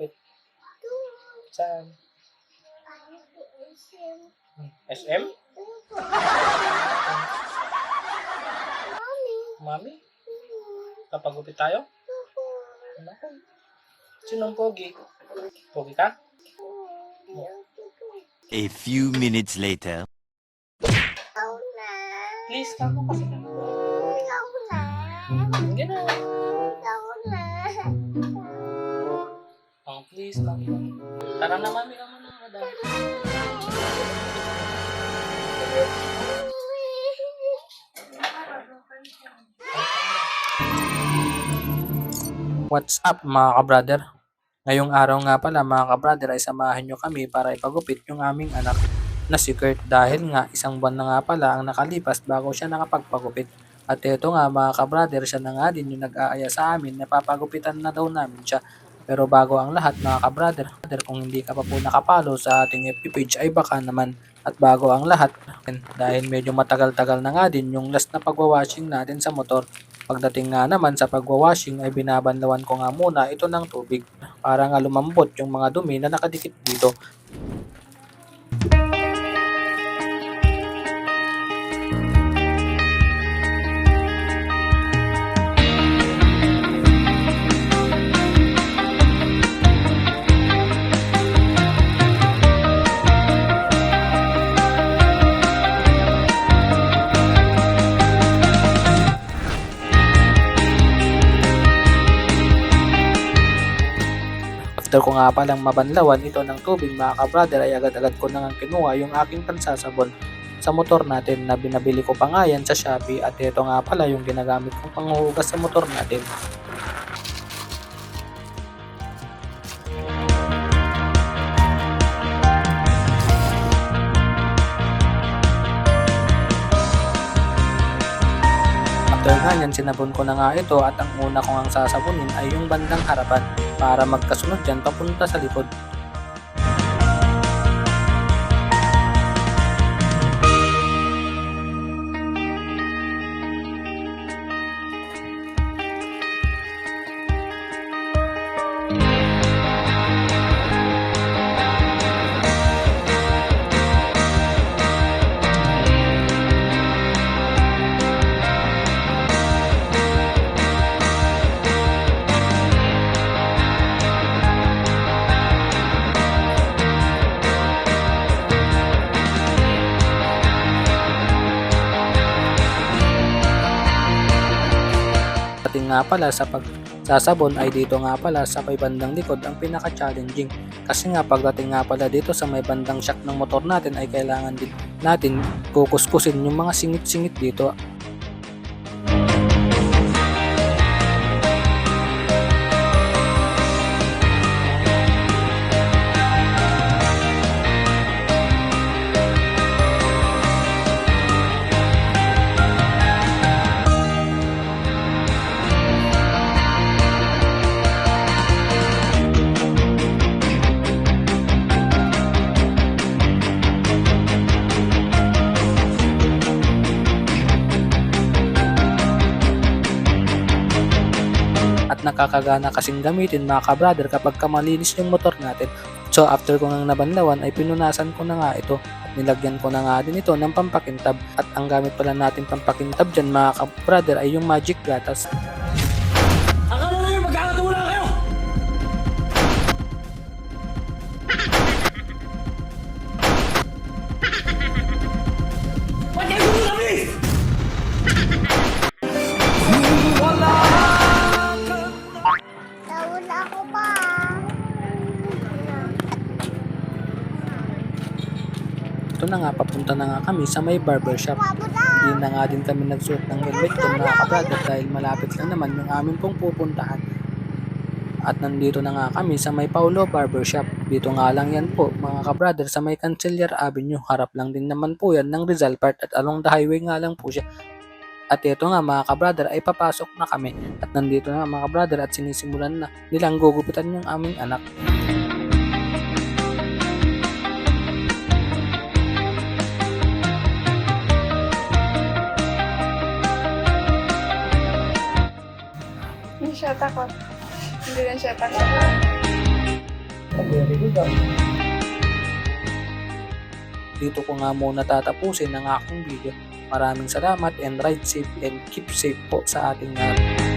Na papagupit? Saan? SM? Mami? Papagupit tayo? Naku. Sinong pogi? Pogi ka? A few minutes later. Please, kamo kasi ka. Ganun. Oh, please lang. Tara na, mami naman na. madam. What's up mga ka-brother? Ngayong araw nga pala mga ka-brother ay samahan nyo kami para ipagupit yung aming anak na si Kurt dahil nga isang buwan na nga pala ang nakalipas bago siya nakapagpagupit. At ito nga mga ka-brother, siya na nga din yung nag-aaya sa amin na papagupitan na daw namin siya. Pero bago ang lahat mga ka-brother, kung hindi ka pa po nakapalo sa ating FB page ay baka naman. At bago ang lahat, dahil medyo matagal-tagal na nga din yung last na pagwawashing natin sa motor. Pagdating nga naman sa pagwawashing ay binabanlawan ko nga muna ito ng tubig para nga lumambot yung mga dumi na nakadikit dito. After ko nga palang mabanlawan ito ng tubig mga ka-brother ay agad-agad ko nang kinuha yung aking pansasabon sa motor natin na binabili ko pa nga yan sa Shopee at ito nga pala yung ginagamit kong panghuhugas sa motor natin. After nga yan, sinabon ko na nga ito at ang una ko ang sasabunin ay yung bandang harapan para magkasunod yan papunta sa likod. Nga pala sa pagsasabon ay dito nga pala sa may bandang likod ang pinaka-challenging. Kasi nga pagdating nga pala dito sa may bandang shock ng motor natin ay kailangan din natin kukuskusin yung mga singit-singit dito. At nakakagana kasing gamitin mga ka-brother kapag kamalinis yung motor natin. So after ko nang nabanlawan ay pinunasan ko na nga ito at nilagyan ko na nga din ito ng pampakintab at ang gamit pala natin pampakintab dyan mga ka-brother ay yung magic gatas. Nauna ako pa. Ito na nga papunta na nga kami sa may barbershop. Na. Hindi na nga din kami nagsuot ng helmet doon mga ka-brother dahil malapit lang naman yung aming pong pupuntahan. At nandito na nga kami sa may Paulo Barbershop. Dito nga lang yan po mga ka-brother sa may Cancelier Avenue. Harap lang din naman po yan ng Rizal Park at along the highway nga lang po siya. At ito nga mga ka-brother ay papasok na kami. At nandito na mga ka-brother at sinisimulan na nilang gugupitan yung aming anak. Hindi rin shot ako. Very good ah. Dito ko nga muna tatapusin ang aking video. Maraming salamat and ride safe and keep safe po sa ating lahat.